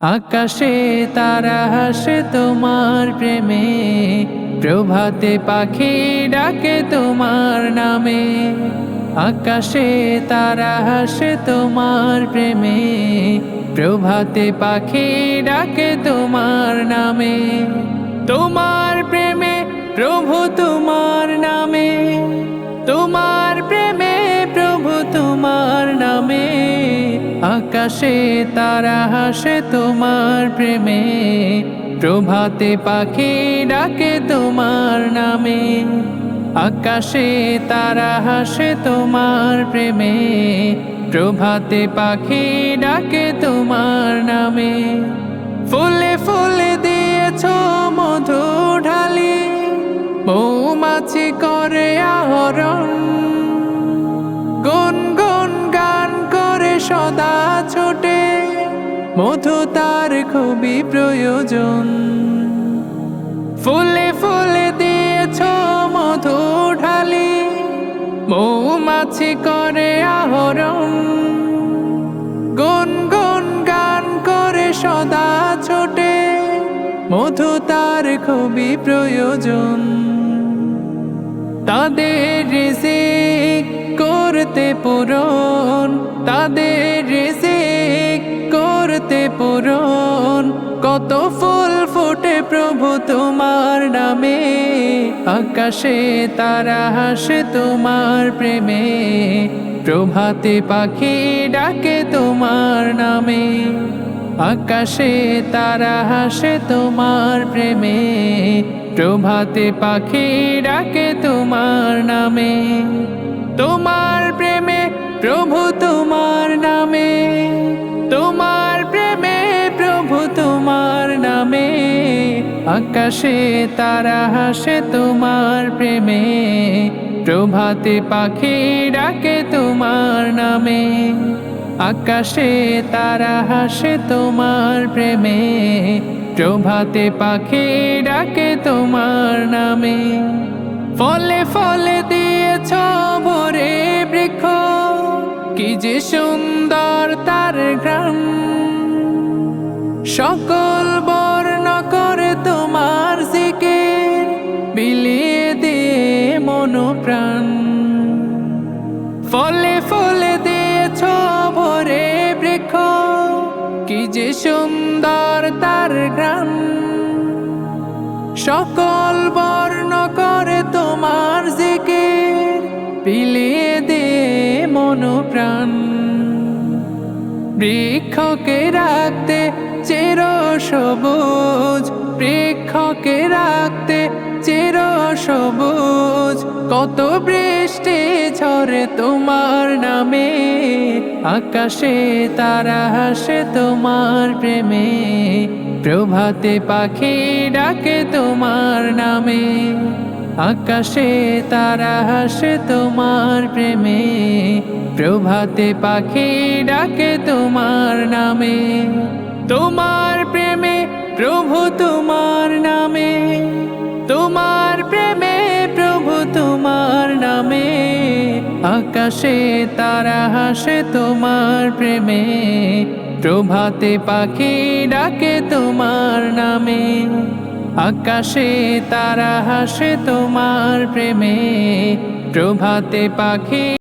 আকাশে তারা হাসে তোমার প্রেমে, প্রভাতে পাখি ডাকে তোমার নামে। আকাশে তারা হাসে তোমার প্রেমে, প্রভাতে পাখি ডাকে তোমার নামে। তোমার প্রেমে প্রভু তোমার নামে। আকাশে তারা হাসে তোমার প্রেমে। প্রভাতে পাখি ডাকে তোমার নামে। আকাশে তারা হাসে তোমার প্রেমে। প্রভাতে পাখি ডাকে তোমার নামে। ফুলে ফুলে দিয়েছ মধু ঢালি। মৌমাছি করে আহরণ। সদা ছোটে, মধু তার খুবই প্রয়োজন। ফুলে ফুলে দিয়েছ মধু ঢালি, মৌমাছি করে আহরণ। গুন গুন গান করে সদা ছোটে, মধু তার খুবই প্রয়োজন। তাদের রিজিক করতে পূরণ, তাদের করতে পূরণ। কত ফুল ফুটে প্রভু তোমার নামে, আকাশে তারা হাসে তোমার প্রেমে। প্রভাতে পাখি ডাকে তোমার নামে, আকাশে তারা হাসে তোমার প্রেমে। প্রভাতে পাখি ডাকে তোমার নামে। তোমার প্রেমে, প্রভু তোমার নামে। তোমার প্রেমে, প্রভু তোমার নামে। আকাশে তারা হাসে তোমার প্রেমে। প্রভাতে পাখি ডাকে তোমার নামে। আকাশে তারা হাসে তোমার প্রেমে। প্রভাতে পাখি ডাকে তোমার নামে। ফলে ফলে দিয়েছ সুন্দর তার গ্রাম সকল বর্ণ করে তোমার জিকে বিলিয়ে দিয়ে মনোপ্রাণ। ফলে ফলে দিয়েছ ভরে বৃক্ষ, কি যে সুন্দর তার গ্রাম সকল বর্ণ করে তোমার মনোপ্রাণ বৃক্ষকে রাখতে চির সবুজ। বৃক্ষকে রাখতে চির সবুজ। কত বৃষ্টি ঝরে তোমার নামে। আকাশে তারা হাসে তোমার প্রেমে। প্রভাতে পাখি ডাকে তোমার নামে। আকাশে তারা হাসে তোমার প্রেমে, প্রভাতে পাখি ডাকে তোমার নামে। তোমার প্রেমে প্রভু তোমার নামে, তোমার প্রেমে প্রভু তোমার নামে। আকাশে তারা হাসে তোমার প্রেমে, প্রভাতে পাখি ডাকে তোমার নামে। আকাশে তারা হাসে তোমার প্রেমে প্রভাতে পাখি